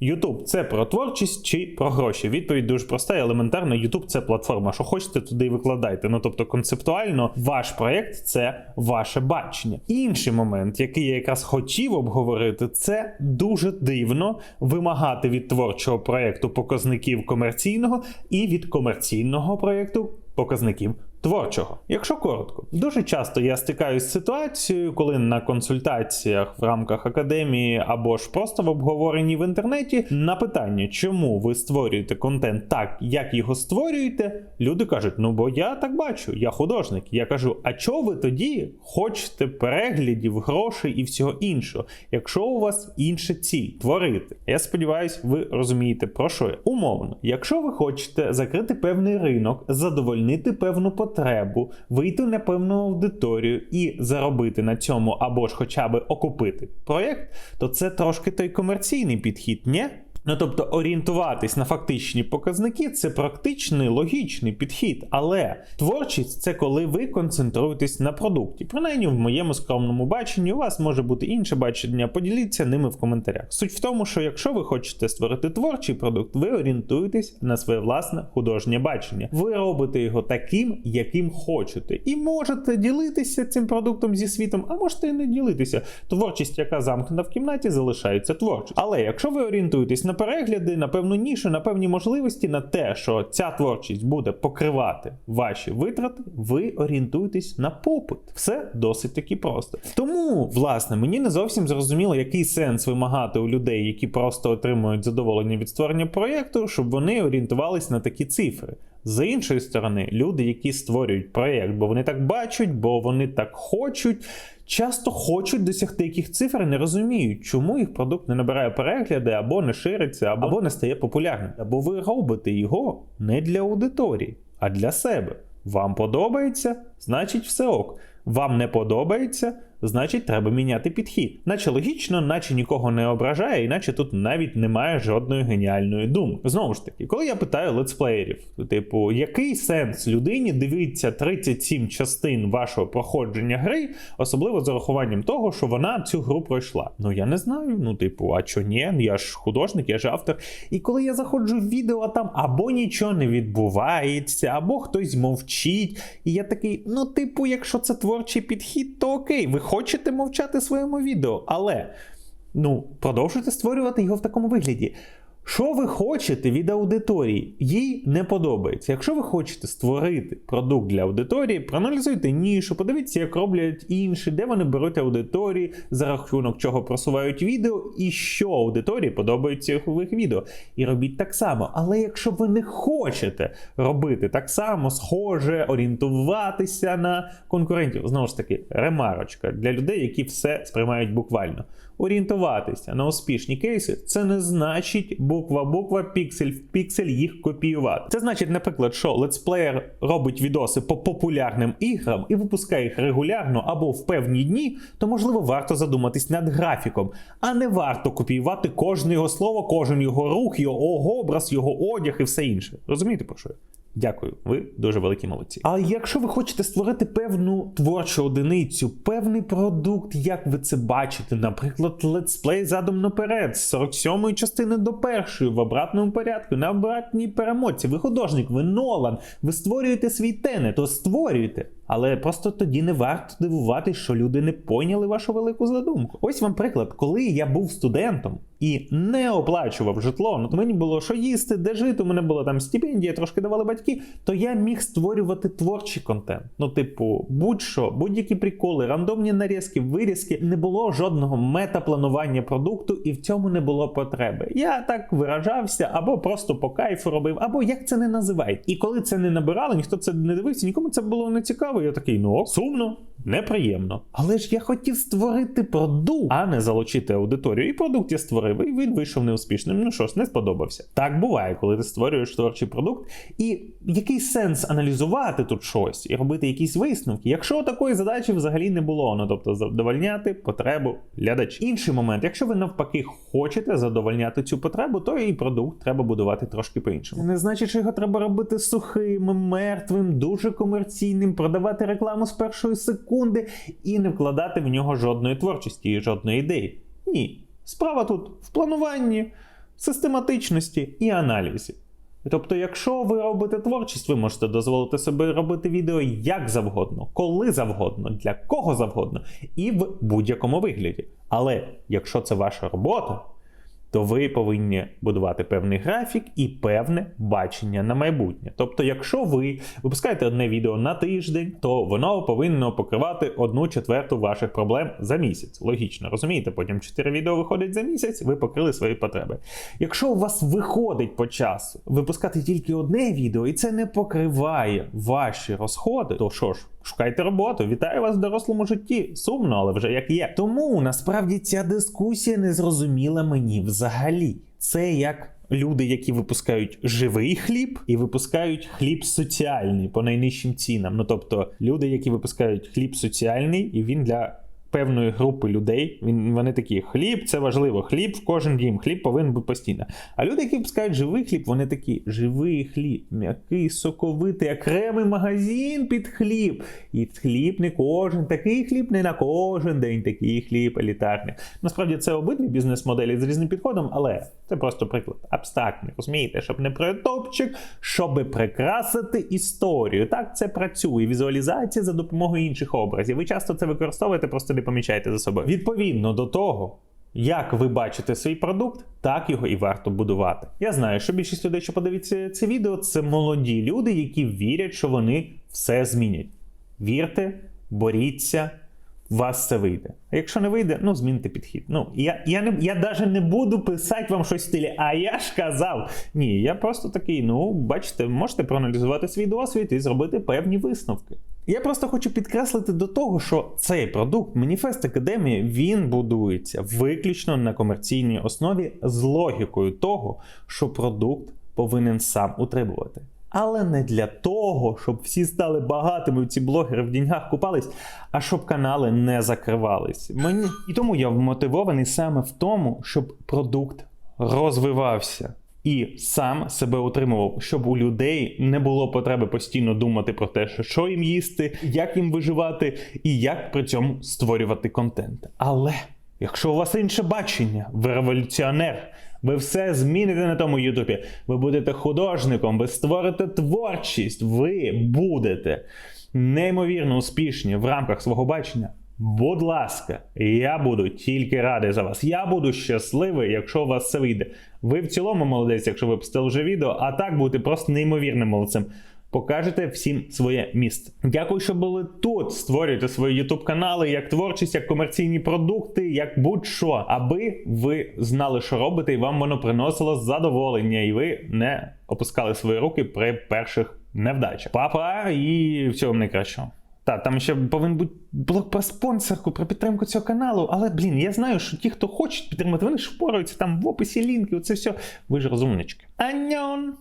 Ютуб це про творчість чи про гроші? Відповідь дуже проста і елементарна. Ютуб це платформа. Що хочете, туди і викладайте. Ну тобто, концептуально, ваш проєкт це ваше бачення. Інший момент, який я якраз хотів обговорити, це дуже дивно вимагати від творчого проєкту показників комерційного і від комерційного проєкту показників творчого. Якщо коротко, дуже часто я стикаюсь з ситуацією, коли на консультаціях в рамках академії або ж просто в обговоренні в інтернеті на питання, чому ви створюєте контент так, як його створюєте, люди кажуть: ну бо я так бачу, я художник. Я кажу, а чого ви тоді хочете переглядів, грошей і всього іншого, якщо у вас інша ціль творити? Я сподіваюся, ви розумієте про що я. Умовно, якщо ви хочете закрити певний ринок, задовольнити певну потребу, вийти на певну аудиторію і заробити на цьому або ж хоча б окупити проєкт, то це трошки той комерційний підхід, ні? Ну тобто орієнтуватись на фактичні показники це практичний логічний підхід. Але творчість це коли ви концентруєтесь на продукті. Принаймні, в моєму скромному баченні у вас може бути інше бачення. Поділіться ними в коментарях. Суть в тому, що якщо ви хочете створити творчий продукт, ви орієнтуєтесь на своє власне художнє бачення. Ви робите його таким, яким хочете, і можете ділитися цим продуктом зі світом, а можете і не ділитися. Творчість, яка замкнена в кімнаті, залишається творчою. Але якщо ви орієнтуєтесь на перегляди, на певну нішу, на певні можливості, на те, що ця творчість буде покривати ваші витрати, ви орієнтуєтесь на попит. Все досить таки просто. Тому, власне, мені не зовсім зрозуміло, який сенс вимагати у людей, які просто отримують задоволення від створення проєкту, щоб вони орієнтувались на такі цифри. З іншої сторони, люди, які створюють проєкт, бо вони так бачать, бо вони так хочуть. Часто хочуть досягти яких цифр і не розуміють, чому їх продукт не набирає перегляди, або не шириться, або не стає популярним. Або ви робите його не для аудиторії, а для себе. Вам подобається, значить все ок. Вам не подобається, значить треба міняти підхід. Наче логічно, наче нікого не ображає, іначе тут навіть немає жодної геніальної думки. Знову ж таки, коли я питаю летсплеєрів, типу, який сенс людині дивиться 37 частин вашого проходження гри, особливо з урахуванням того, що вона цю гру пройшла. Ну я не знаю. Ну, типу, а чо ні? Я ж художник, я ж автор. І коли я заходжу в відео, там або нічого не відбувається, або хтось мовчить. І я такий, ну, типу, якщо це творчий підхід, то окей, ви хочете мовчати своєму відео, але ну, продовжуйте створювати його в такому вигляді. Що ви хочете від аудиторії? Їй не подобається. Якщо ви хочете створити продукт для аудиторії, проаналізуйте нішу, подивіться, як роблять інші, де вони беруть аудиторії, за рахунок чого просувають відео, і що аудиторії подобається в їх відео. І робіть так само. Але якщо ви не хочете робити так само, схоже, орієнтуватися на конкурентів, знову ж таки, ремарочка для людей, які все сприймають буквально. Орієнтуватися на успішні кейси це не значить буква-буква, піксель в піксель їх копіювати. Це значить, наприклад, що летсплеєр робить відоси по популярним іграм і випускає їх регулярно або в певні дні, то можливо варто задуматись над графіком, а не варто копіювати кожне його слово, кожен його рух, його образ, його одяг і все інше. Розумієте про що? Дякую, ви дуже великі молодці. А якщо ви хочете створити певну творчу одиницю, певний продукт, як ви це бачите, наприклад, летсплей задом наперед, з 47-ї частини до першої, в обратному порядку, на обратній перемотці. Ви художник, ви Нолан, ви створюєте свій тене, то створюйте. Але просто тоді не варто дивуватись, що люди не поняли вашу велику задумку. Ось вам приклад, коли я був студентом і не оплачував житло, ну то мені було що їсти, де жити, у мене була там стипендія, трошки давали батьки, то я міг створювати творчий контент. Ну, типу, будь-що, будь-які приколи, рандомні нарізки, вирізки, не було жодного метапланування продукту, і в цьому не було потреби. Я так виражався, або просто по кайфу робив, або як це не називають. І коли це не набирали, ніхто це не дивився, нікому це було не цікаво. Я такий, ну сумно, неприємно. Але ж я хотів створити продукт, а не залучити аудиторію. І продукт я створив, і він вийшов неуспішним. Ну що ж, не сподобався. Так буває, коли ти створюєш творчий продукт. І який сенс аналізувати тут щось і робити якісь висновки, якщо такої задачі взагалі не було. Ну тобто задовольняти потребу глядачів. Інший момент, якщо ви навпаки хочете задовольняти цю потребу, то і продукт треба будувати трошки по-іншому. Не значить, що його треба робити сухим, мертвим, дуже комерційним, продавати рекламу з першої секунди і не вкладати в нього жодної творчості і жодної ідеї. Ні. Справа тут в плануванні, систематичності і аналізі. Тобто, якщо ви робите творчість, ви можете дозволити собі робити відео як завгодно, коли завгодно, для кого завгодно, і в будь-якому вигляді. Але якщо це ваша робота, то ви повинні будувати певний графік і певне бачення на майбутнє. Тобто, якщо ви випускаєте одне відео на тиждень, то воно повинно покривати одну четверту ваших проблем за місяць. Логічно, розумієте? Потім 4 відео виходить за місяць, ви покрили свої потреби. Якщо у вас виходить по часу випускати тільки одне відео, і це не покриває ваші розходи, то що ж? Шукайте роботу, вітаю вас в дорослому житті. Сумно, але вже як є. Тому насправді ця дискусія не зрозуміла мені взагалі. Це як люди, які випускають живий хліб і випускають хліб соціальний по найнижчим цінам. Ну тобто люди, які випускають хліб соціальний, і він для. Певної групи людей він вони такі: хліб це важливо. Хліб в кожен дім, хліб повинен бути постійно. А люди, які випускають живий хліб, вони такі: живий хліб, м'який, соковитий, окремий магазин під хліб. І хліб не кожен, такий хліб не на кожен день, такий хліб елітарний. Насправді це обидві бізнес-моделі з різним підходом, але це просто приклад абстрактний, розумієте, щоб не притопчик, щоб прикрасити історію. Так це працює. Візуалізація за допомогою інших образів. Ви часто це використовуєте, просто не помічаєте за собою. Відповідно до того. Як ви бачите свій продукт, так його і варто будувати. Я знаю, що більшість людей, що подивиться це відео, це молоді люди, які вірять, що вони все змінять. Вірте, боріться, вас це вийде. А якщо не вийде, ну змінте підхід. Ну я я не я навіть не буду писати вам щось в стилі, а я ж казав. Ні, я просто такий, ну бачите, можете проаналізувати свій досвід і зробити певні висновки. Я просто хочу підкреслити до того, що цей продукт Маніфест Академії він будується виключно на комерційній основі з логікою того, що продукт повинен сам утримувати. Але не для того, щоб всі стали багатими, ці блогери в деньгах купались, а щоб канали не закривались. Мені і тому я вмотивований саме в тому, щоб продукт розвивався і сам себе утримував, щоб у людей не було потреби постійно думати про те, що, їм їсти, як їм виживати і як при цьому створювати контент. Але якщо у вас інше бачення, ви революціонер. Ви все зміните на тому Ютубі. Ви будете художником, ви створите творчість, ви будете неймовірно успішні в рамках свого бачення. Будь ласка, я буду тільки радий за вас. Я буду щасливий, якщо у вас це вийде. Ви в цілому молодець, якщо ви випустили вже відео, а так будете просто неймовірним молодцем. Покажете всім своє місце. Дякую, що були тут. Створюйте свої YouTube канали, як творчість, як комерційні продукти, як будь-що, аби ви знали, що робите, і вам воно приносило задоволення, і ви не опускали свої руки при перших невдачах. Папа і всього вам найкращого. Так, там ще повинен бути блок про спонсорку, про підтримку цього каналу. Але, блін, я знаю, що ті, хто хочуть підтримати, вони ж впораються там в описі лінки, оце все. Ви ж розумнички. Аньон!